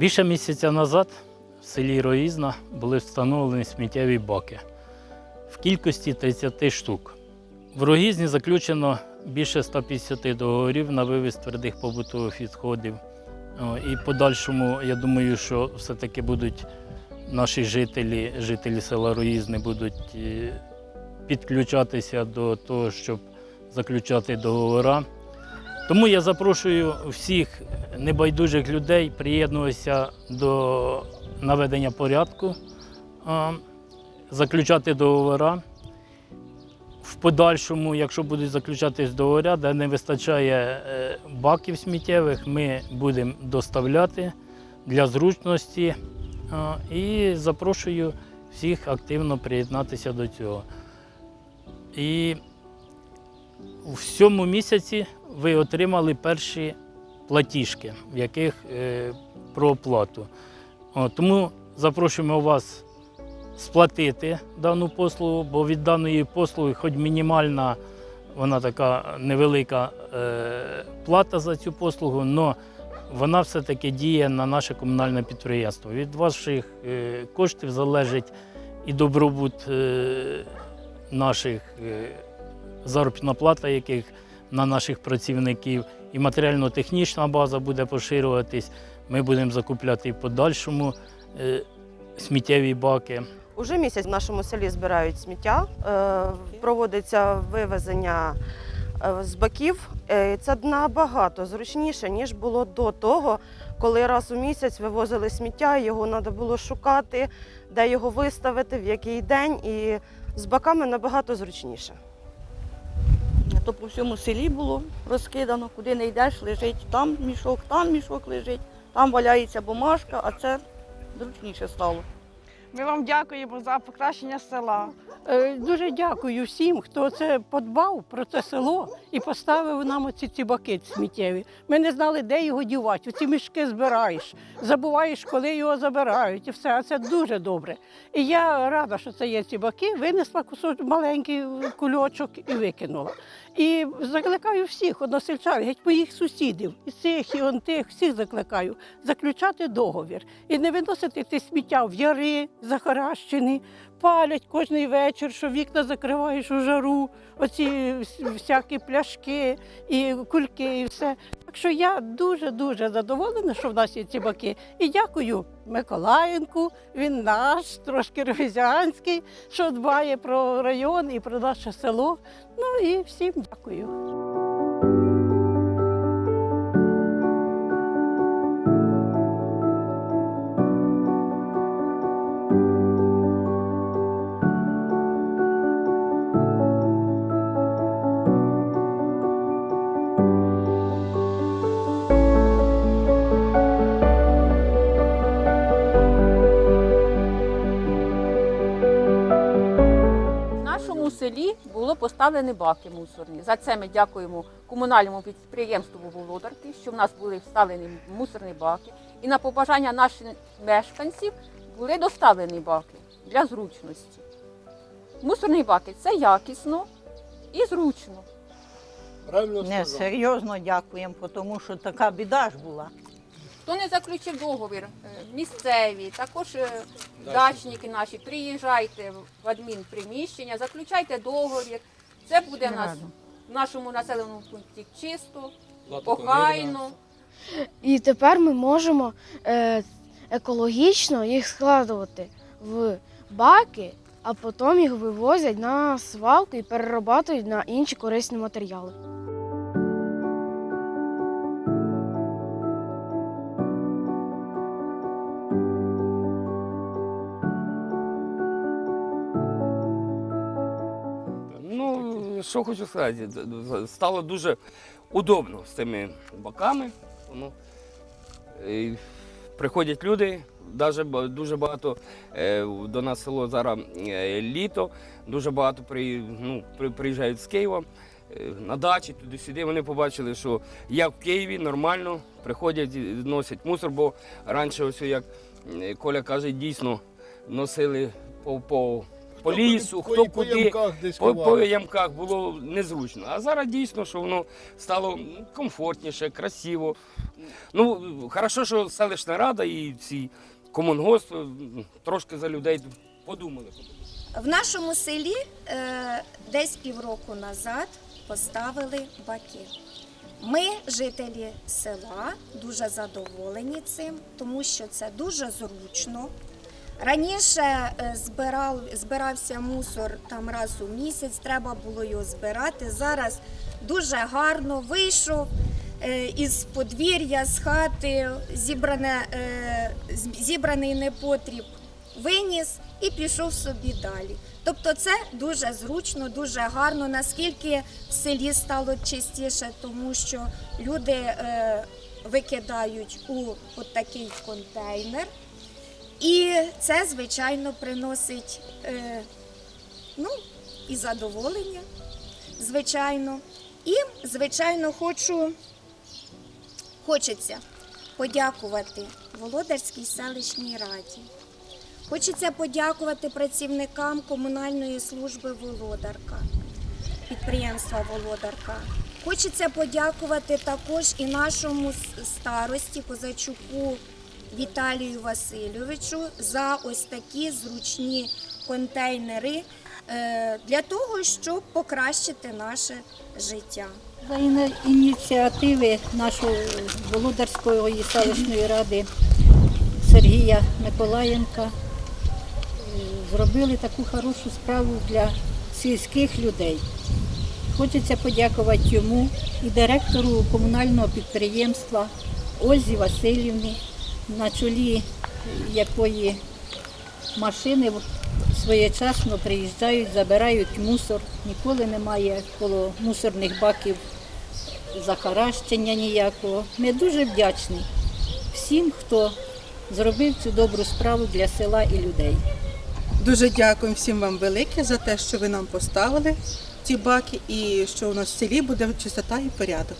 Більше місяця назад в селі Роїзна були встановлені сміттєві баки в кількості 30 штук. В Рогізні заключено більше 150 договорів на вивіз твердих побутових відходів. І подальшому, я думаю, що все-таки будуть наші жителі, жителі села Роїзни будуть е, підключатися до того, щоб заключати договори. Тому я запрошую всіх небайдужих людей приєднуватися до наведення порядку, заключати договори. В подальшому, якщо будуть заключатись договори, де не вистачає е, баків сміттєвих, ми будемо доставляти для зручності. І запрошую всіх активно приєднатися до цього. І в цьому місяці ви отримали перші платіжки, в яких е, про оплату. О, тому запрошуємо вас сплатити дану послугу, бо від даної послуги, хоч мінімальна, вона така невелика е, плата за цю послугу, але вона все-таки діє на наше комунальне підприємство. Від ваших е, коштів залежить і добробут е, наших е, заробітна плата, яких на наших працівників, і матеріально-технічна база буде поширюватись. Ми будемо закупляти і подальшому е, сміттєві баки. Уже місяць в нашому селі збирають сміття, е, проводиться вивезення е, з баків. Це набагато зручніше, ніж було до того, коли раз у місяць вивозили сміття, його треба було шукати, де його виставити, в який день. І з баками набагато зручніше. То по всьому селі було розкидано, куди не йдеш, лежить там мішок, там мішок лежить, там валяється бумажка, а це зручніше стало. Ми вам дякуємо за покращення села. Е, Дуже дякую всім, хто це подбав про це село і поставив нам оці ці баки сміттєві. Ми не знали, де його дівати. Оці мішки збираєш, забуваєш, коли його забирають, і все. А це дуже добре. І я рада, що це є ці баки. Винесла кусочок маленький кульочок і викинула. І закликаю всіх односельчан, геть моїх сусідів, і цих, і он тих, всіх закликаю заключати договір і не виносити те сміття в яри захаращені, палять кожний вечір, що вікна закриваєш у жару, оці всякі пляшки і кульки, і все. Так що я дуже-дуже задоволена, що в нас є ці баки. І дякую Миколаєнку, він наш, трошки ревізіанський, що дбає про район і про наше село. Ну і всім дякую. Нашому селі було поставлені баки мусорні. За це ми дякуємо комунальному підприємству Володарки, що в нас були вставлені мусорні баки. І на побажання наших мешканців були доставлені баки для зручності. Мусорні баки це якісно і зручно. Правильно Не, сказав. серйозно дякуємо, тому що така біда ж була. Хто не заключив договір, е, місцеві, також е, дачники наші, приїжджайте в адмінприміщення, заключайте договір. Це буде в нас в нашому населеному пункті чисто, охайно. І тепер ми можемо е, екологічно їх складувати в баки, а потім їх вивозять на свалку і перерабатують на інші корисні матеріали. Що хочу сказати, стало дуже удобно з цими боками. Ну, і приходять люди, ба- дуже багато е, до нас село зараз е, літо, дуже багато при, ну, при, приїжджають з Києва е, на дачі, туди-сюди. Вони побачили, що як в Києві нормально приходять, носять мусор, бо раніше, ось як е, Коля каже, дійсно носили по, по по лісу, хто по, куди. ямках десь По, по ямках було незручно. А зараз дійсно, що воно стало комфортніше, красиво. Ну, хорошо, що селищна рада і ці комунгосп трошки за людей подумали. В нашому селі е, десь півроку назад поставили баки. Ми, жителі села, дуже задоволені цим, тому що це дуже зручно. Раніше е, збирав, збирався мусор там раз у місяць, треба було його збирати. Зараз дуже гарно вийшов е, із подвір'я, з хати, зібране, е, зібраний непотріб виніс і пішов собі далі. Тобто це дуже зручно, дуже гарно, наскільки в селі стало чистіше, тому що люди викидають у такий контейнер. І це, звичайно, приносить е, ну, і задоволення, звичайно. І, звичайно, хочу, хочеться подякувати Володарській селищній раді. Хочеться подякувати працівникам комунальної служби Володарка, підприємства Володарка. Хочеться подякувати також і нашому старості Козачуку Віталію Васильовичу за ось такі зручні контейнери е, для того, щоб покращити наше життя. За ініціативи нашої Володарської селищної ради Сергія Миколаєнка е, зробили таку хорошу справу для сільських людей. Хочеться подякувати йому і директору комунального підприємства Ользі Васильівні, на чолі якої машини своєчасно приїжджають, забирають мусор. Ніколи немає коло мусорних баків захаращення ніякого. Ми дуже вдячні всім, хто зробив цю добру справу для села і людей. Дуже дякуємо всім вам велике за те, що ви нам поставили ці баки і що у нас в селі буде чистота і порядок.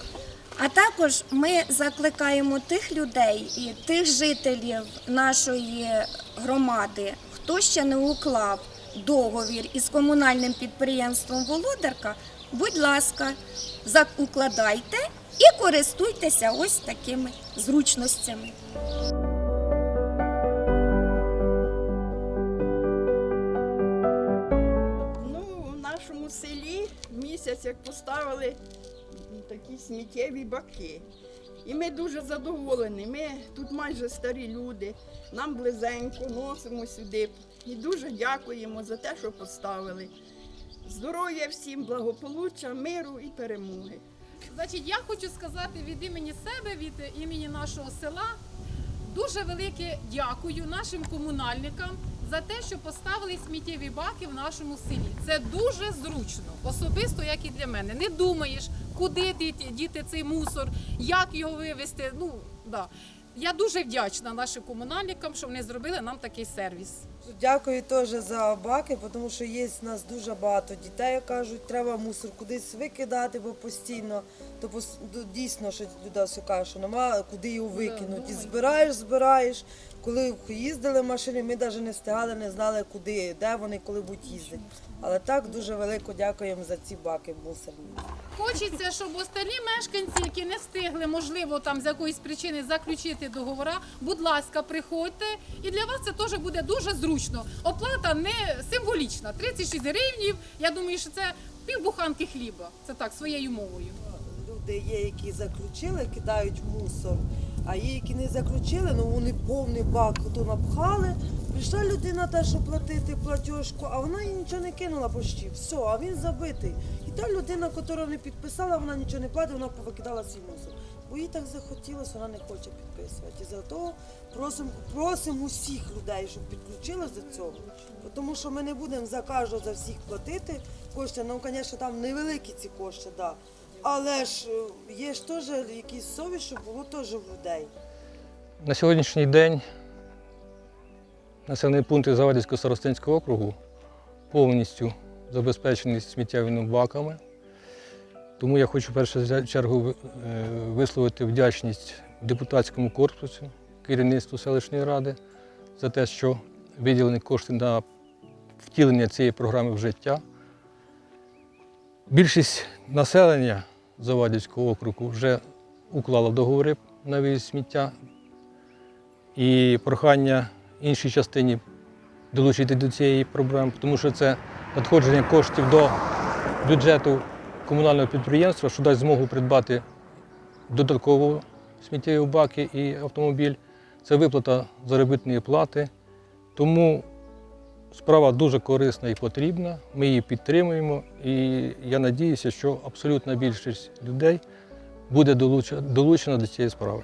А також ми закликаємо тих людей і тих жителів нашої громади, хто ще не уклав договір із комунальним підприємством Володарка, будь ласка, укладайте і користуйтеся ось такими зручностями. Ну, в нашому селі місяць як поставили такі сміттєві баки. І ми дуже задоволені. Ми тут майже старі люди, нам близенько носимо сюди. І дуже дякуємо за те, що поставили. Здоров'я всім, благополуччя, миру і перемоги. Значить, я хочу сказати від імені себе, від імені нашого села, дуже велике дякую нашим комунальникам за те, що поставили сміттєві баки в нашому селі. Це дуже зручно, особисто як і для мене. Не думаєш, куди діти, цей мусор, як його вивезти. Ну да. Я дуже вдячна нашим комунальникам, що вони зробили нам такий сервіс. Дякую теж за баки, тому що є в нас дуже багато дітей, як кажуть, треба мусор кудись викидати, бо постійно, то дійсно, що люди все кажуть, що немає куди його викинути. І збираєш, збираєш. Коли їздили машини, ми навіть не встигали, не знали, куди, де вони, коли будуть їздити. Але так дуже велико дякуємо за ці баки мусорні. Хочеться, щоб остальні мешканці, які не встигли, можливо, там з якоїсь причини заключити договора, будь ласка, приходьте. І для вас це теж буде дуже зручно. Оплата не символічна. 36 гривнів. Я думаю, що це півбуханки хліба. Це так, своєю мовою. Люди є, які заключили, кидають мусор, а є, які не заключили, ну вони повний бак то напхали. Прийшла людина теж щоб платити платіжку, а вона їй нічого не кинула почти. Все, а він забитий. І та людина, яка не підписала, вона нічого не платить, вона повикидала свій мусор. Бо їй так захотілося, вона не хоче підписувати. І за того просимо просим усіх людей, щоб підключилися до цього. Тому що ми не будемо за кожного за всіх платити кошти. Ну, звісно, там невеликі ці кошти, да. Але ж е, є ж теж якісь совість, щоб було теж в людей. На сьогоднішній день населені пункти Завадівського старостинського округу повністю забезпечені сміттєвими баками. Тому я хочу в першу чергу е, висловити вдячність депутатському корпусу, керівництву селищної ради за те, що виділені кошти на втілення цієї програми в життя. Більшість населення Завадівського округу вже уклала договори на вивіз сміття. І прохання іншій частині долучити до цієї проблеми, тому що це надходження коштів до бюджету комунального підприємства, що дасть змогу придбати додатково сміттєві баки і автомобіль. Це виплата заробітної плати. Тому справа дуже корисна і потрібна. Ми її підтримуємо. І я надіюся, що абсолютна більшість людей буде долучена до цієї справи.